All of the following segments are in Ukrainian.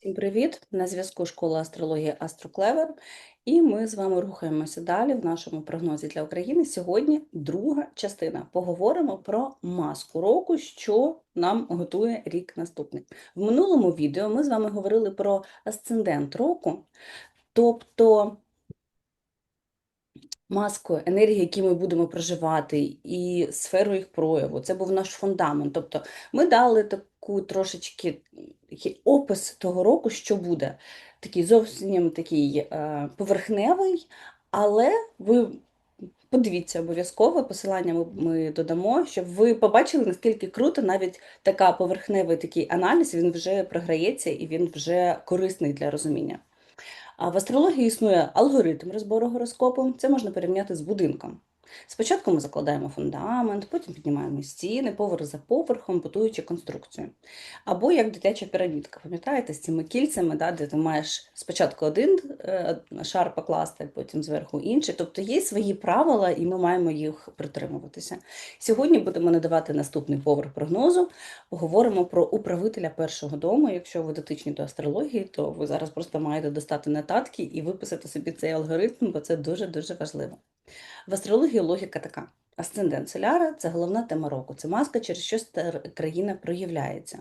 Всім привіт! На зв'язку школа астрології Астроклевер, і ми з вами рухаємося далі в нашому прогнозі для України. Сьогодні друга частина. Поговоримо про маску року, що нам готує рік наступний. В минулому відео ми з вами говорили про асцендент року, тобто маску енергії, які ми будемо проживати, і сферу їх прояву. Це був наш фундамент. Тобто ми дали таку трошечки такий опис того року, що буде. Такий зовсім такий е, поверхневий, але ви подивіться обов'язково, посилання ми, ми додамо, щоб ви побачили, наскільки круто навіть така поверхневий такий аналіз, він вже програється і він вже корисний для розуміння. А в астрології існує алгоритм розбору гороскопу. Це можна порівняти з будинком. Спочатку ми закладаємо фундамент, потім піднімаємо стіни, поверх за поверхом, будуючи конструкцію. Або як дитяча пірамідка, пам'ятаєте, з цими кільцями, да, де ти маєш спочатку один е, шар покласти, потім зверху інший. Тобто є свої правила, і ми маємо їх притримуватися. Сьогодні будемо надавати наступний поверх прогнозу. Поговоримо про управителя першого дому. Якщо ви дотичні до астрології, то ви зараз просто маєте достати нотатки і виписати собі цей алгоритм, бо це дуже-дуже важливо. В астрології логіка така: асцендент соляра це головна тема року, це маска, через що країна проявляється.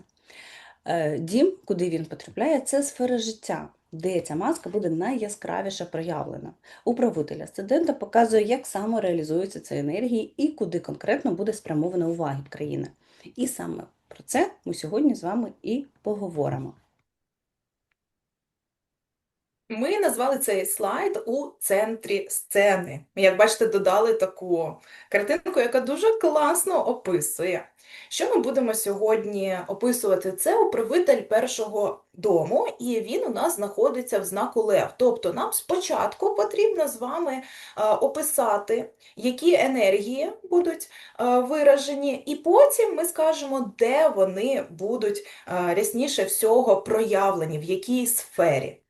Е, дім, куди він потрапляє, це сфера життя, де ця маска буде найяскравіше проявлена. Управитель асцендента показує, як саме реалізуються ці енергії і куди конкретно буде спрямована увага країни. І саме про це ми сьогодні з вами і поговоримо. Ми назвали цей слайд у центрі сцени. Як бачите, додали таку картинку, яка дуже класно описує. Що ми будемо сьогодні описувати? Це управитель першого дому, і він у нас знаходиться в знаку Лев. Тобто нам спочатку потрібно з вами описати, які енергії будуть виражені, і потім ми скажемо, де вони будуть рясніше всього проявлені, в якій сфері.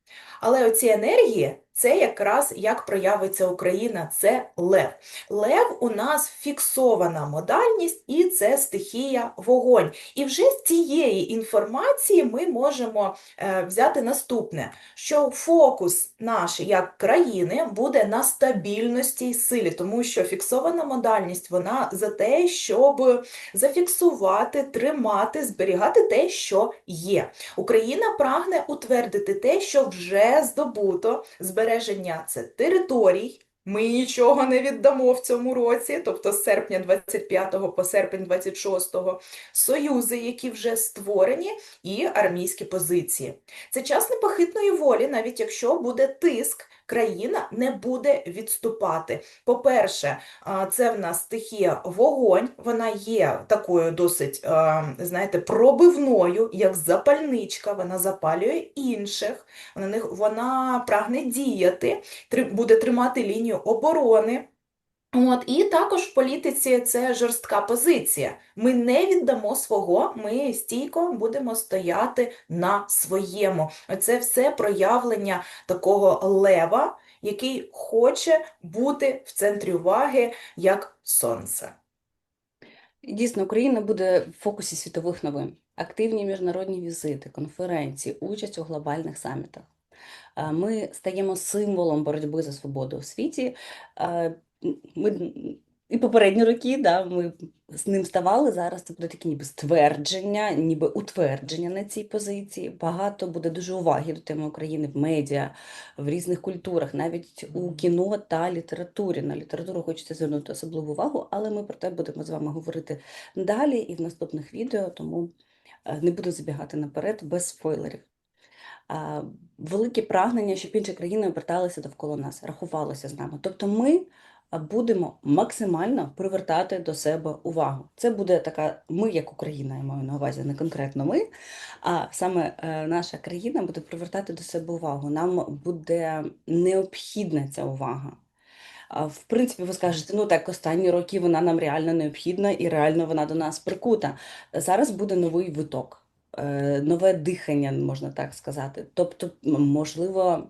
Але оці енергії це якраз як проявиться Україна, це лев. Лев у нас фіксована модальність, і це стихія вогонь. І вже з цієї інформації ми можемо е, взяти наступне: що фокус наш як країни буде на стабільності і силі, тому що фіксована модальність вона за те, щоб зафіксувати, тримати, зберігати те, що є. Україна прагне утвердити те, що вже здобуто. зберігати збереження це територій. Ми нічого не віддамо в цьому році, тобто з серпня 25 по серпень 26 союзи, які вже створені, і армійські позиції. Це час непохитної волі, навіть якщо буде тиск країна не буде відступати. По-перше, це в нас стихія вогонь, вона є такою досить, знаєте, пробивною, як запальничка, вона запалює інших, вона, прагне діяти, буде тримати лінію оборони. От, І також в політиці це жорстка позиція. Ми не віддамо свого, ми стійко будемо стояти на своєму. Це все проявлення такого лева, який хоче бути в центрі уваги як сонце. Дійсно, Україна буде в фокусі світових новин, активні міжнародні візити, конференції, участь у глобальних самітах. Ми стаємо символом боротьби за свободу у світі ми і попередні роки, да, ми з ним ставали. Зараз це буде таке ніби ствердження, ніби утвердження на цій позиції. Багато буде дуже уваги до теми України в медіа, в різних культурах, навіть у кіно та літературі. На літературу хочеться звернути особливу увагу, але ми про те будемо з вами говорити далі і в наступних відео, тому е, не буду забігати наперед без спойлерів. Велике прагнення, щоб інші країни оберталися довкола нас, рахувалися з нами. Тобто ми будемо максимально привертати до себе увагу. Це буде така, ми, як Україна, я маю на увазі, не конкретно ми, а саме е, наша країна буде привертати до себе увагу. Нам буде необхідна ця увага. В принципі, ви скажете, ну так, останні роки вона нам реально необхідна і реально вона до нас прикута. Зараз буде новий виток. Е, нове дихання, можна так сказати. Тобто, можливо,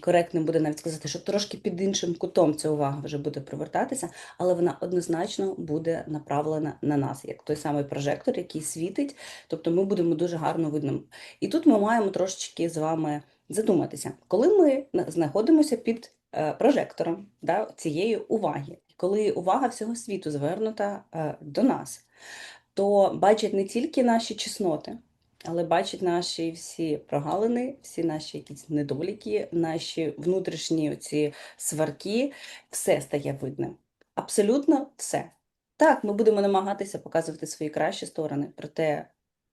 коректним буде навіть сказати, що трошки під іншим кутом ця увага вже буде привертатися, але вона однозначно буде направлена на нас, як той самий прожектор, який світить, тобто ми будемо дуже гарно видно. І тут ми маємо трошечки з вами задуматися, коли ми знаходимося під е, прожектором да, цієї уваги, коли увага всього світу звернута е, до нас, то бачать не тільки наші чесноти, але бачать наші всі прогалини, всі наші якісь недоліки, наші внутрішні ці сварки, все стає видним. Абсолютно все. Так, ми будемо намагатися показувати свої кращі сторони, проте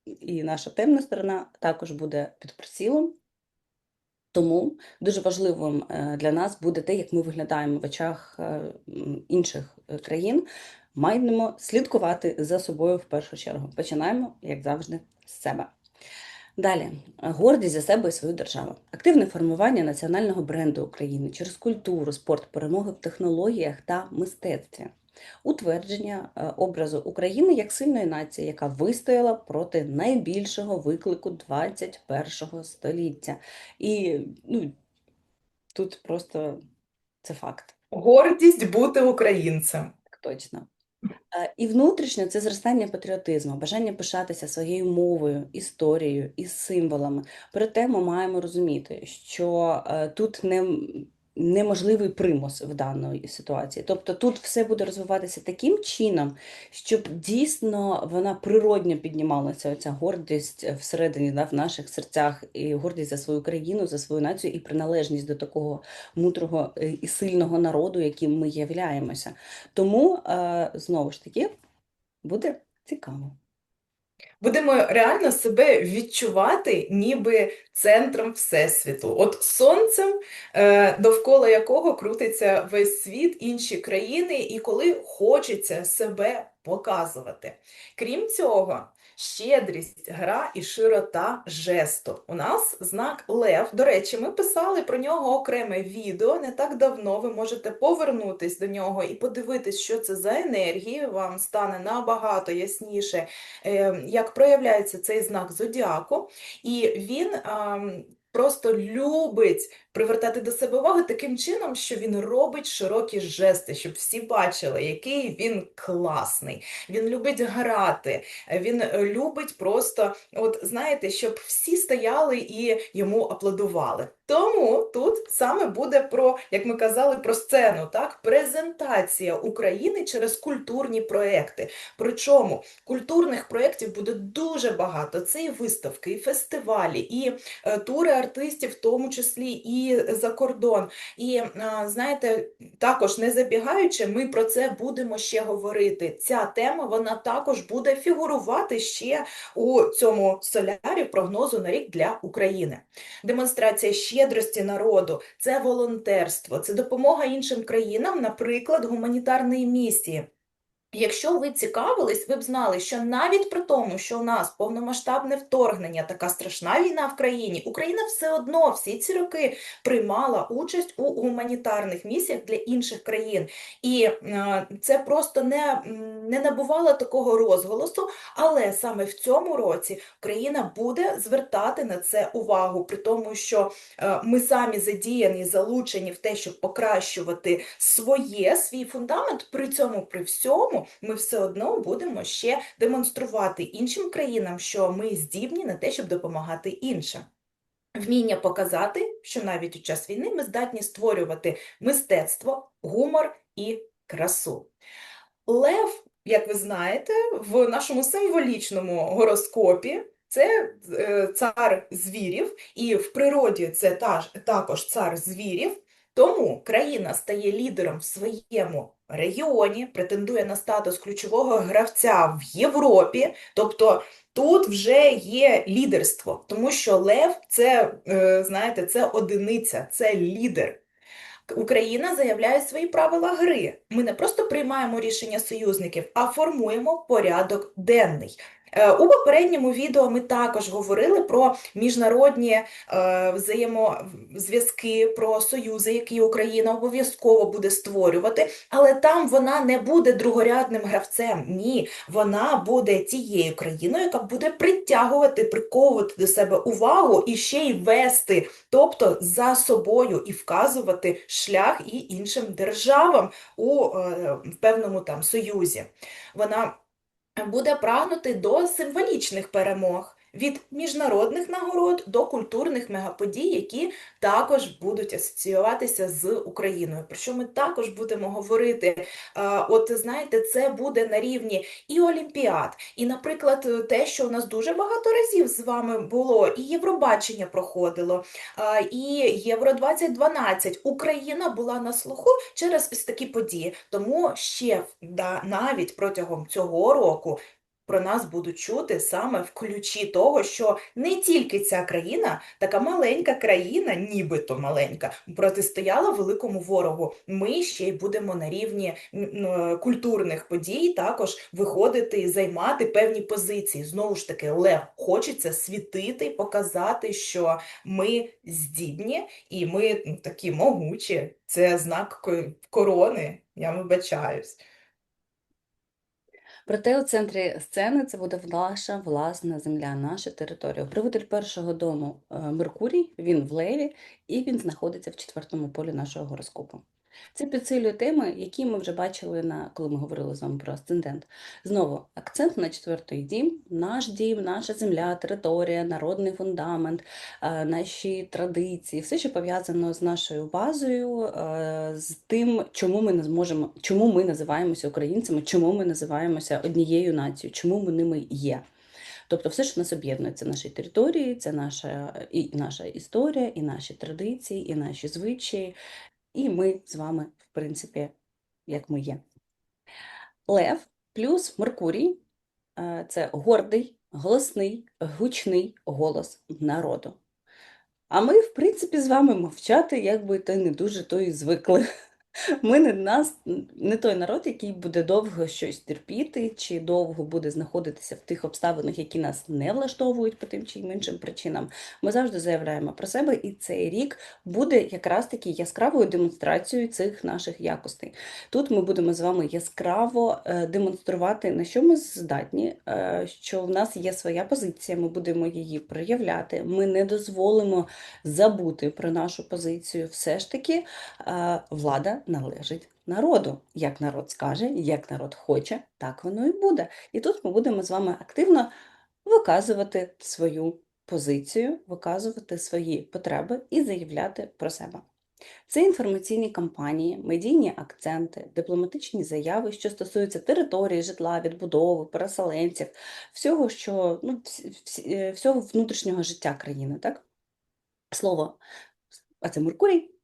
і наша темна сторона також буде під прицілом. Тому дуже важливим е, для нас буде те, як ми виглядаємо в очах е, інших е, країн. Маємо слідкувати за собою в першу чергу. Починаємо, як завжди, з себе. Далі, гордість за себе і свою державу. Активне формування національного бренду України через культуру, спорт, перемоги в технологіях та мистецтві. Утвердження е, образу України як сильної нації, яка вистояла проти найбільшого виклику 21 століття. І ну, тут просто це факт. Гордість бути українцем. Так точно. Е, І внутрішньо це зростання патріотизму, бажання пишатися своєю мовою, історією і символами. Проте ми маємо розуміти, що е, тут не, неможливий примус в даної ситуації. Тобто тут все буде розвиватися таким чином, щоб дійсно вона природньо піднімалася, оця гордість всередині, да, в наших серцях, і гордість за свою країну, за свою націю, і приналежність до такого мудрого е, і сильного народу, яким ми являємося. Тому, е, знову ж таки, буде цікаво. Будемо реально себе відчувати ніби центром Всесвіту. От сонцем, е, довкола якого крутиться весь світ, інші країни, і коли хочеться себе показувати. Крім цього, щедрість, гра і широта жесту. У нас знак Лев. До речі, ми писали про нього окреме відео не так давно. Ви можете повернутись до нього і подивитись, що це за енергії. Вам стане набагато ясніше, е, як проявляється цей знак зодіаку. І він просто любить привертати до себе увагу таким чином, що він робить широкі жести, щоб всі бачили, який він класний. Він любить грати, він любить просто, от знаєте, щоб всі стояли і йому аплодували. Тому тут саме буде про, як ми казали, про сцену, так? Презентація України через культурні проекти. Причому культурних проєктів буде дуже багато. Це і виставки, і фестивалі, і е, тури артистів, в тому числі і за кордон. І е, знаєте, також не забігаючи, ми про це будемо ще говорити. Ця тема вона також буде фігурувати ще у цьому солярі прогнозу на рік для України. Демонстрація щедрості народу це волонтерство, це допомога іншим країнам, наприклад, гуманітарної місії. Якщо ви цікавились, ви б знали, що навіть при тому, що у нас повномасштабне вторгнення, така страшна війна в країні, Україна все одно всі ці роки приймала участь у гуманітарних місіях для інших країн. І е, це просто не, не набувало такого розголосу, але саме в цьому році Україна буде звертати на це увагу, при тому, що е, ми самі задіяні, залучені в те, щоб покращувати своє, свій фундамент. При цьому, при всьому, ми все одно будемо ще демонструвати іншим країнам, що ми здібні на те, щоб допомагати іншим. Вміння показати, що навіть у час війни ми здатні створювати мистецтво, гумор і красу. Лев, як ви знаєте, в нашому символічному гороскопі це е, цар звірів, і в природі це та- також цар звірів. Тому країна стає лідером в своєму регіоні, претендує на статус ключового гравця в Європі. Тобто тут вже є лідерство, тому що Лев це, е, знаєте, це одиниця, це лідер. Україна заявляє свої правила гри. Ми не просто приймаємо рішення союзників, а формуємо порядок денний. Е, У попередньому відео ми також говорили про міжнародні е, взаємозв'язки, про союзи, які Україна обов'язково буде створювати, але там вона не буде другорядним гравцем. Ні, вона буде тією країною, яка буде притягувати, приковувати до себе увагу і ще й вести, тобто за собою і вказувати шлях і іншим державам у е, певному там союзі. Вона буде прагнути до символічних перемог. Від міжнародних нагород до культурних мегаподій, які також будуть асоціюватися з Україною, про що ми також будемо говорити. Е, От знаєте, це буде на рівні і Олімпіад, і, наприклад, те, що у нас дуже багато разів з вами було, і Євробачення проходило, е, і Євро 2012. Україна була на слуху через ось такі події. Тому ще навіть протягом цього року. Про нас будуть чути саме в ключі того, що не тільки ця країна, така маленька країна, нібито маленька, протистояла великому ворогу. Ми ще й будемо на рівні культурних подій також виходити і займати певні позиції. Знову ж таки, Лев хочеться світити, показати, що ми здібні і ми такі могучі. Це знак корони. Я вибачаюсь. Проте у центрі сцени це буде наша власна земля, наша територія. Управитель першого дому е, Меркурій, він в Леві, і він знаходиться в четвертому полі нашого гороскопу. Це підсилює теми, які ми вже бачили, на, коли ми говорили з вами про асцендент. Знову акцент на четвертий дім, наш дім, наша земля, територія, народний фундамент, е, наші традиції, все, що пов'язано з нашою базою, е, з тим, чому ми не зможемо, чому ми називаємося українцями, чому ми називаємося однією нацією, чому ми ними є. Тобто все, що нас об'єднує, це наші території, це наша і наша історія, і наші традиції, і наші звичаї. І ми з вами, в принципі, як ми є. Лев плюс Меркурій е, це гордий, голосний, гучний голос народу. А ми, в принципі, з вами мовчати, якби то не дуже то і звикли. Ми не нас не той народ, який буде довго щось терпіти, чи довго буде знаходитися в тих обставинах, які нас не влаштовують по тим чи іншим причинам. Ми завжди заявляємо про себе, і цей рік буде якраз таки яскравою демонстрацією цих наших якостей. Тут ми будемо з вами яскраво е, демонструвати, на що ми здатні, е, що в нас є своя позиція, ми будемо її проявляти. Ми не дозволимо забути про нашу позицію. Все ж таки, е, влада належить народу. Як народ скаже, як народ хоче, так воно і буде. І тут ми будемо з вами активно виказувати свою позицію, виказувати свої потреби і заявляти про себе. Це інформаційні кампанії, медійні акценти, дипломатичні заяви, що стосуються території, житла, відбудови, переселенців, всього, що, ну, е, всього внутрішнього життя країни. Так? Слово, а це Меркурій,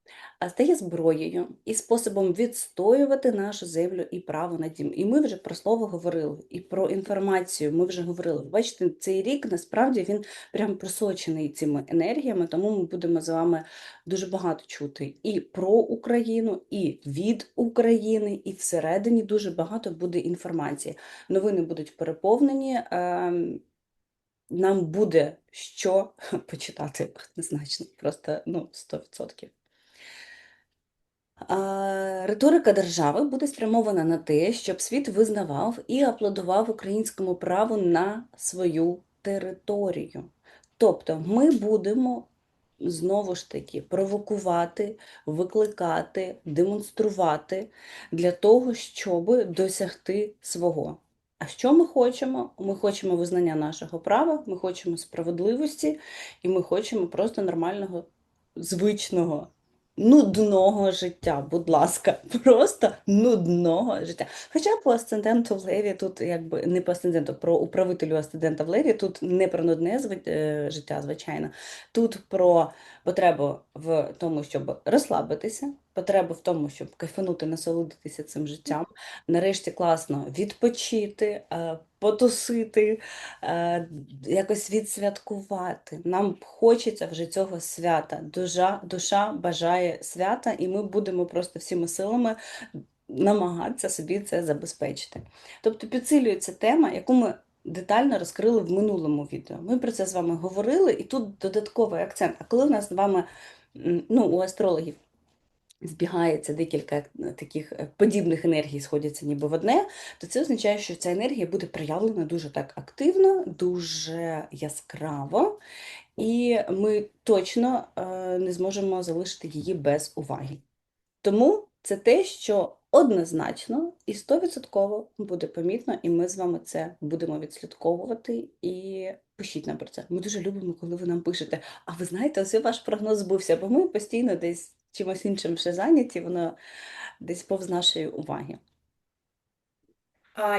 а стає зброєю і способом відстоювати нашу землю і право на дім. І ми вже про слово говорили, і про інформацію ми вже говорили. Бачите, цей рік насправді він прям просочений цими енергіями, тому ми будемо з вами дуже багато чути і про Україну, і від України, і всередині дуже багато буде інформації. Новини будуть переповнені. ем, Нам буде що почитати однозначно, просто ну, 100%. Риторика держави буде спрямована на те, щоб світ визнавав і аплодував українському праву на свою територію. Тобто ми будемо знову ж таки провокувати, викликати, демонструвати для того, щоб досягти свого. А що ми хочемо? Ми хочемо визнання нашого права, ми хочемо справедливості, і ми хочемо просто нормального, звичного нудного життя, будь ласка, просто нудного життя. Хоча по асценденту в Леві тут якби не по асценденту, про управителю асцендента в Леві тут не про нудне е, життя, звичайно. Тут про потребу в тому, щоб розслабитися, потребу в тому, щоб кайфанути, насолодитися цим життям. Нарешті класно відпочити, е, потусити, е, якось відсвяткувати. Нам хочеться вже цього свята. Душа, душа бажає свята, і ми будемо просто всіми силами намагатися собі це забезпечити. Тобто підсилюється тема, яку ми детально розкрили в минулому відео. Ми про це з вами говорили, і тут додатковий акцент. А коли у нас з вами, ну, у астрологів збігається декілька е, таких е, подібних енергій, сходяться ніби в одне, то це означає, що ця енергія буде проявлена дуже так активно, дуже яскраво, і ми точно е, не зможемо залишити її без уваги. Тому це те, що однозначно і стовідсотково буде помітно, і ми з вами це будемо відслідковувати. І пишіть нам про це. Ми дуже любимо, коли ви нам пишете. А ви знаєте, ось ваш прогноз збувся, бо ми постійно десь чимось іншим ще зайняті, воно десь повз нашої уваги.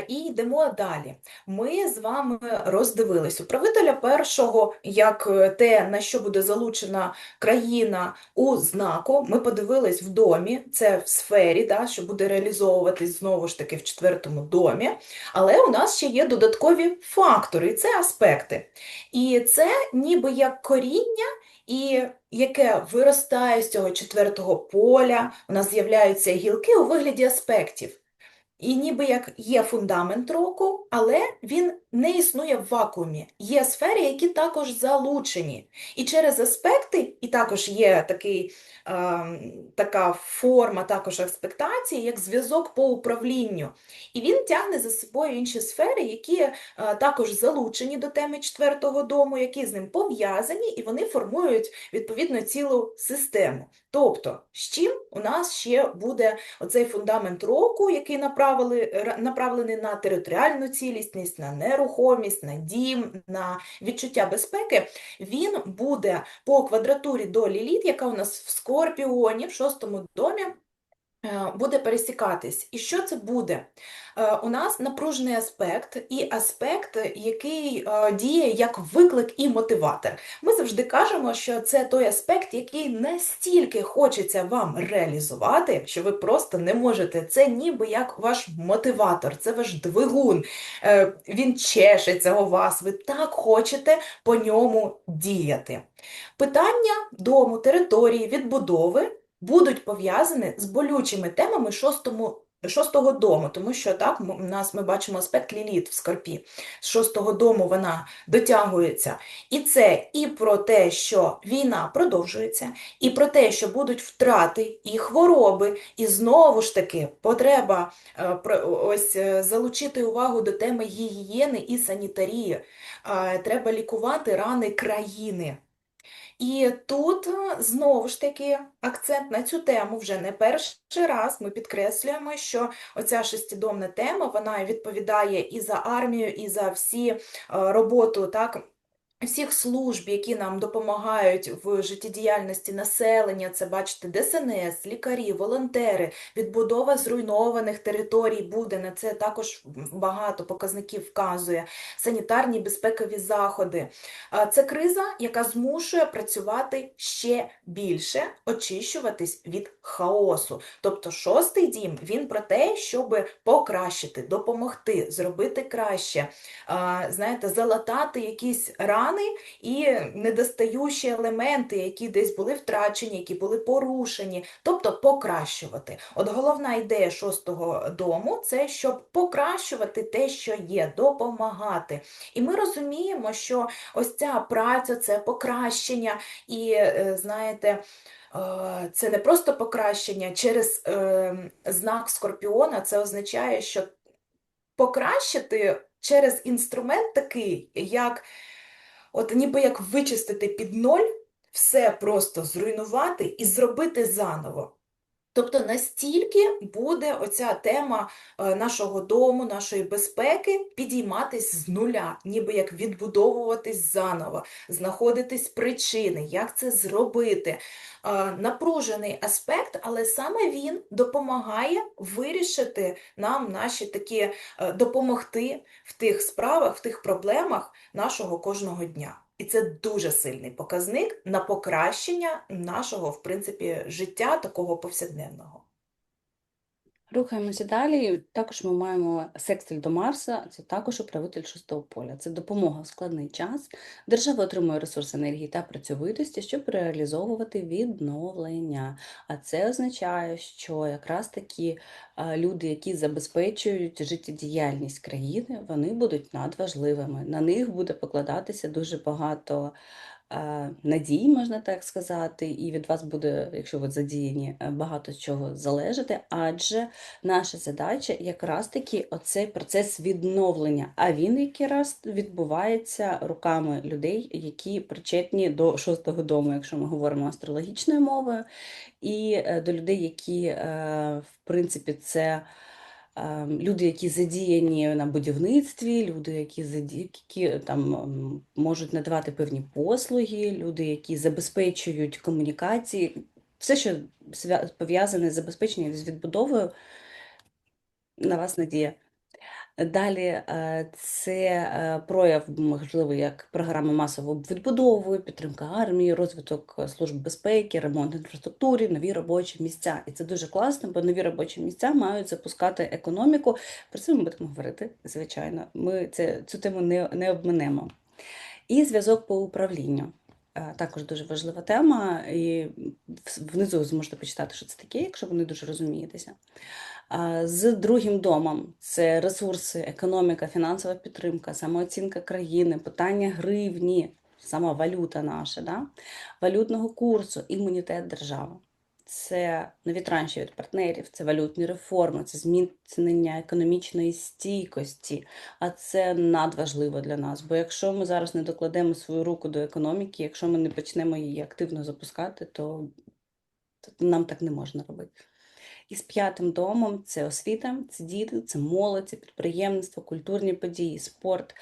І йдемо далі. Ми з вами роздивились управителя першого, як е, те, на що буде залучена країна у знаку. Ми подивились в домі, це в сфері, да, що буде реалізовуватись знову ж таки в четвертому домі. Але у нас ще є додаткові фактори, і це аспекти. І це ніби як коріння. І яке виростає з цього четвертого поля, у нас з'являються гілки у вигляді аспектів. І ніби як є фундамент року, але він не існує в вакуумі. Є сфери, які також залучені. І через аспекти, і також є такий, е, така форма також аспектації, як зв'язок по управлінню. І він тягне за собою інші сфери, які е, також залучені до теми четвертого дому, які з ним пов'язані, і вони формують відповідно цілу систему. Тобто, з чим у нас ще буде оцей фундамент року, який направили, направлений на територіальну цілісність, на нерухомість, на дім, на відчуття безпеки, він буде по квадратурі до Ліліт, яка у нас в Скорпіоні, в шостому домі, буде пересікатись. І що це буде? Е, У нас напружений аспект і аспект, який е, діє як виклик і мотиватор. Ми завжди кажемо, що це той аспект, який настільки хочеться вам реалізувати, що ви просто не можете. Це ніби як ваш мотиватор, це ваш двигун. Е, Він чешеться у вас, ви так хочете по ньому діяти. Питання дому, території, відбудови будуть пов'язані з болючими темами шостому. Шостого дому, тому що так у нас ми бачимо аспект Ліліт в Скорпі. З шостого дому вона дотягується. І це і про те, що війна продовжується, і про те, що будуть втрати і хвороби, і знову ж таки потреба е, ось е, залучити увагу до теми гігієни і санітарії. Треба лікувати рани країни. І тут е, знову ж таки акцент на цю тему вже не перший раз. Ми підкреслюємо, що оця шестидомна тема вона відповідає і за армію, і за всі е, роботу, так. Всіх служб, які нам допомагають в життєдіяльності населення, це бачите, ДСНС, лікарі, волонтери, відбудова зруйнованих територій буде, на це також багато показників вказує, санітарні безпекові заходи. Це криза, яка змушує працювати ще більше, очищуватись від хаосу. Тобто шостий дім, він про те, щоб покращити, допомогти, зробити краще, знаєте, залатати якісь рани і недостаючі елементи, які десь були втрачені, які були порушені, тобто покращувати. От головна ідея шостого дому це щоб покращувати те, що є, допомагати. І ми розуміємо, що ось ця праця це покращення, і е, знаєте. е, Це не просто покращення через е, знак Скорпіона, це означає, що покращити через інструмент такий, як От ніби як вичистити під ноль, все просто зруйнувати і зробити заново. Тобто настільки буде оця тема е, нашого дому, нашої безпеки підійматись з нуля, ніби як відбудовуватись заново, знаходитись причини, як це зробити. Е, Напружений аспект, але саме він допомагає вирішити нам наші такі е, допомогти в тих справах, в тих проблемах нашого кожного дня. І це дуже сильний показник на покращення нашого, в принципі, життя такого повсякденного. Рухаємося далі. Також ми маємо секстиль до Марса, це також управитель шостого поля. Це допомога в складний час. Держава отримує ресурс енергії та працьовитості, щоб реалізовувати відновлення. А це означає, що якраз такі люди, які забезпечують життєдіяльність країни, вони будуть надважливими. На них буде покладатися дуже багато надій, можна так сказати, і від вас буде, якщо ви задіяні, е, багато чого залежати, адже наша задача якраз таки оцей процес відновлення, а він якраз відбувається руками людей, які причетні до шостого дому, якщо ми говоримо астрологічною мовою, і е, до людей, які, е, в принципі, це е, люди, які задіяні на будівництві, люди, які задіяні, які там можуть надавати певні послуги, люди, які забезпечують комунікації, все, що пов'язане з забезпеченням з відбудовою, на вас надія. Далі е, це е, прояв, можливо, як програми масової відбудови, підтримка армії, розвиток е, служб безпеки, ремонт інфраструктури, нові робочі місця. І це дуже класно, бо нові робочі місця мають запускати економіку. Про це ми будемо говорити, звичайно. Ми це, цю тему не, не обминемо. І зв'язок по управлінню. Також дуже важлива тема, і внизу зможете почитати, що це таке, якщо ви не дуже розумієтеся. З другим домом це ресурси, економіка, фінансова підтримка, самооцінка країни, питання гривні, сама валюта наша, да? валютного курсу, імунітет держави. Це нові транші від партнерів, це валютні реформи, це зміцнення економічної стійкості. А це надважливо для нас. Бо якщо ми зараз не докладемо свою руку до економіки, якщо ми не почнемо її активно запускати, то нам так не можна робити. З п'ятим домом це освіта, це діти, це молодь, це підприємництво, культурні події, спорт,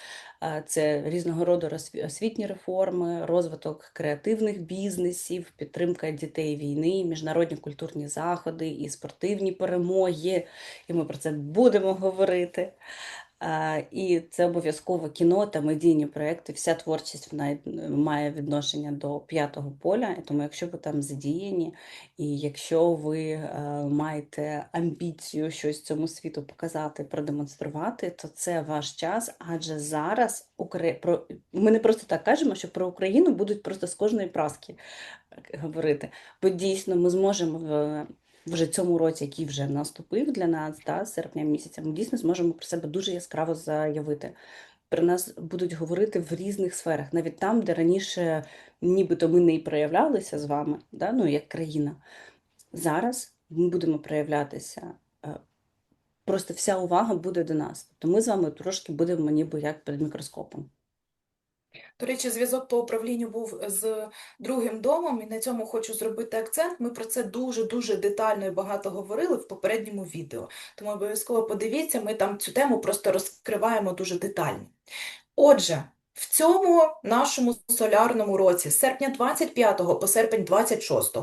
це різного роду освітні реформи, розвиток креативних бізнесів, підтримка дітей війни, міжнародні культурні заходи і спортивні перемоги. І ми про це будемо говорити. І це обов'язково кіно та медійні проекти. Вся творчість вона має відношення до п'ятого поля. Тому, якщо ви там задіяні, і якщо ви е, маєте амбіцію щось цьому світу показати, продемонструвати, то це ваш час. Адже зараз ми не просто так кажемо, що про Україну будуть просто з кожної праски е, говорити. Бо дійсно ми зможемо вже цьому році, який вже наступив для нас, да, серпня місяця, ми дійсно зможемо про себе дуже яскраво заявити. Про нас будуть говорити в різних сферах, навіть там, де раніше нібито ми не і проявлялися з вами, да, ну, як країна. Зараз ми будемо проявлятися. е, Просто вся увага буде до нас. Тобто ми з вами трошки будемо ніби як під мікроскопом. До речі, зв'язок по управлінню був з другим домом, і на цьому хочу зробити акцент. Ми про це дуже-дуже детально і багато говорили в попередньому відео. Тому обов'язково подивіться, ми там цю тему просто розкриваємо дуже детально. Отже, в цьому нашому солярному році, з серпня 25 по серпень 26,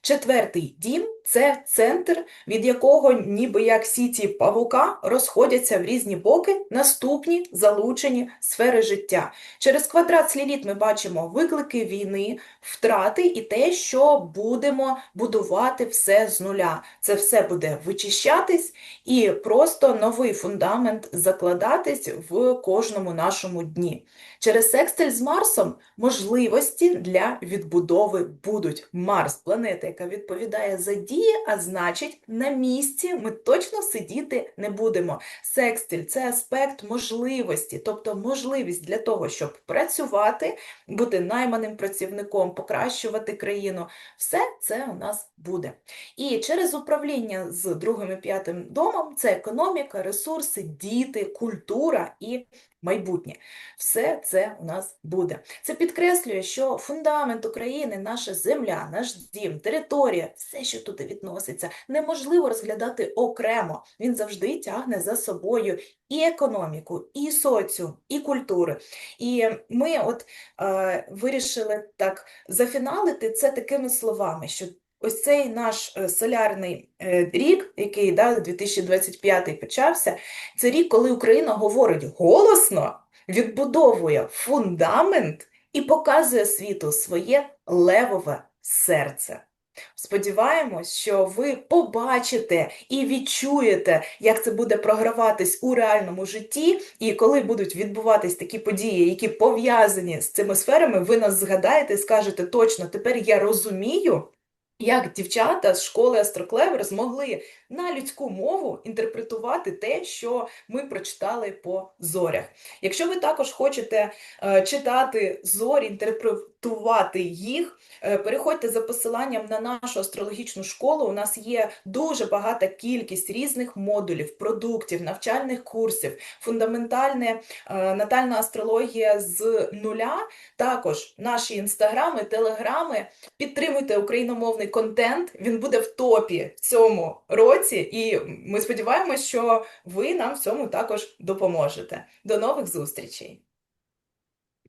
четвертий дім – це центр, від якого ніби як сіті павука розходяться в різні боки наступні залучені сфери життя. Через квадрат сліліт ми бачимо виклики війни, втрати і те, що будемо будувати все з нуля. Це все буде вичищатись і просто новий фундамент закладатись в кожному нашому дні. Через секстиль з Марсом можливості для відбудови будуть. Марс – планета, яка відповідає за дії, а значить, на місці ми точно сидіти не будемо. Секстиль – це аспект можливості, тобто можливість для того, щоб працювати, бути найманим працівником, покращувати країну. Все це у нас буде. І через управління з другим і п'ятим домом це економіка, ресурси, діти, культура і майбутнє. Все це у нас буде. Це підкреслює, що фундамент України, наша земля, наш дім, територія, все, що туди відноситься, неможливо розглядати окремо. Він завжди тягне за собою і економіку, і соціум, і культуру. І ми от е, вирішили так зафіналити це такими словами, що ось цей наш е, солярний е, рік, який да, 2025 почався, це рік, коли Україна говорить голосно, відбудовує фундамент і показує світу своє левове серце. Сподіваємось, що ви побачите і відчуєте, як це буде програватись у реальному житті, і коли будуть відбуватись такі події, які пов'язані з цими сферами, ви нас згадаєте і скажете точно, тепер я розумію, як дівчата з школи Астроклевер змогли на людську мову інтерпретувати те, що ми прочитали по зорях. Якщо ви також хочете е, читати зорі, інтерпретувати їх, е, переходьте за посиланням на нашу астрологічну школу. У нас є дуже багата кількість різних модулів, продуктів, навчальних курсів, фундаментальна е, натальна астрологія з нуля. Також наші інстаграми, телеграми. Підтримуйте україномовний контент. Він буде в топі в цьому році, і ми сподіваємось, що ви нам в цьому також допоможете. До нових зустрічей!